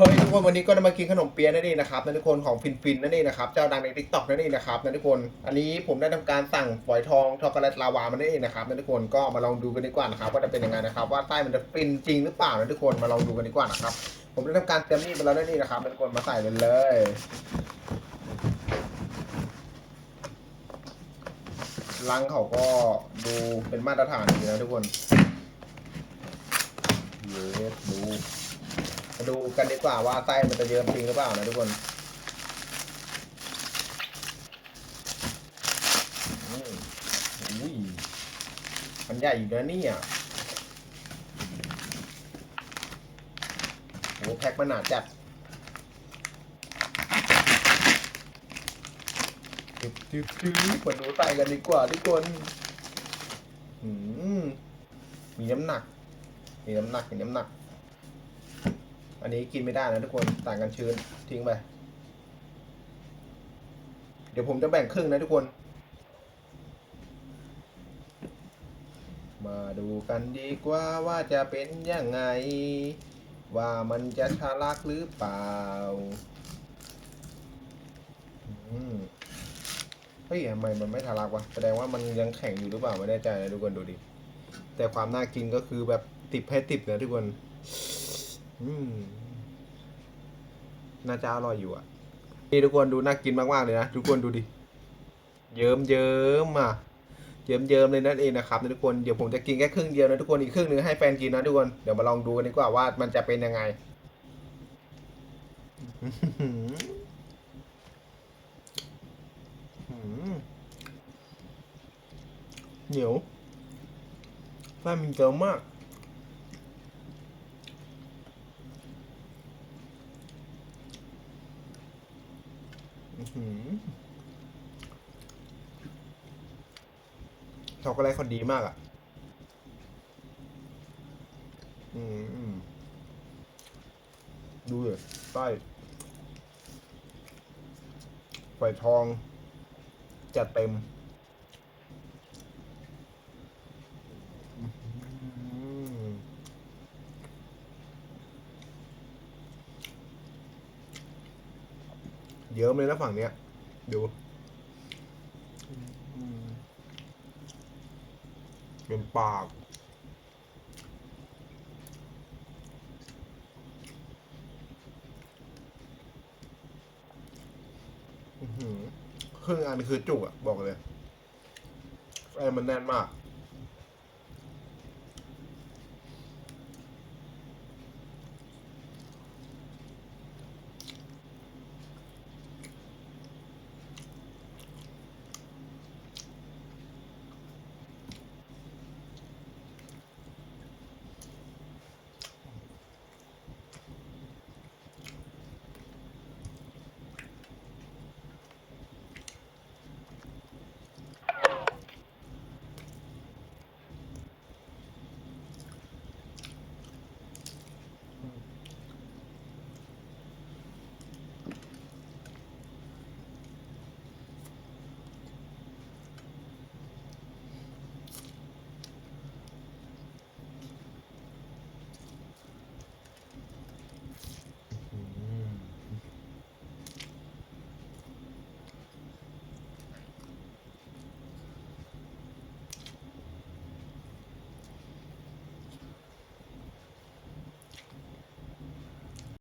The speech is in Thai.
เฮ้ยทุกคนวันนี้ก็จะมากินขนมเปี๊ยะนั่นเองนะครับนั่นทุกคนของฟินฟินนั่นเองนะครับเจ้าดังในทิกตอกนั่นเองนะครับนั่นทุกคนอันนี้ผมได้ทำการสั่งฝอยทองช็อกโกแลตลาวามานั่นเองนะครับนั่นทุกคนก็มาลองดูกันดีกว่านะครับว่าจะเป็นยังไงนะครับว่าไส้มันจะฟินจริงหรือเปล่านะทุกคนมาลองดูกันดีกว่านะครับผมได้ทำการเตรียมนี่มาแล้วนั่นเองนะครับนั่นทุกคนมาใส่เลยเลยลังเขาก็ดูเป็นมาตรฐานดีนะทุกคนเยสดู มาดูกันดีกว่าว่าไส้มันจะเยิ้มจริงหรือเปล่านะทุกคนอืมอุ้ยมันใหญ่อยู่นะนี่ยโหแพ็คมันหนาจัดจึ๊บจึ๊บจึ๊บมาดูไส้กันดีกว่าทุกคนอืมมีน้ำหนัก มีน้ำหนัก มีน้ำหนัก อันนี้กินไม่ได้นะทุกคนต่างกันชื้นทิ้งไป เดี๋ยวผมจะแบ่งครึ่งนะทุกคน มาดูกันดีกว่าว่าจะเป็นยังไง ว่ามันจะทะลักหรือเปล่าเฮ้ยทำไมมันไม่ทะลักวะแสดงว่ามันยังแข็งอยู่หรือเปล่าไม่แน่ใจนะทุกคนดูดิแต่ความน่ากินก็คือแบบติดเพชรติดนะทุกคน น่าจะอร่อยอยู่อะ นี่ทุกคนดูน่ากินมากๆเลยนะ ทุกคนดูดิ เยิ้มเยิ้มอะ เยิ้มเยิ้มเลยนั่นเองนะครับทุกคน เดี๋ยวผมจะกินแค่ครึ่งเดียวนะทุกคน อีกครึ่งหนึงให้แฟนกินนะทุกคน เดี๋ยวมาลองดูกันดีกว่าว่ามันจะเป็นยังไงอื้อหืออื้อหือเหนียวไส้มันเยิ้มมาก อื้อหือ ช็อกโกแลตคนดีมากอะ อืมดูเลยใต้ไฟทอง จัดเต็มอื้อหือ เยอะเลยนะฝั่งเนี้ย ดูเป็นปากอื้อหือครึ่งอันคือจุกอะบอกเลยไอ้มันแน่นมาก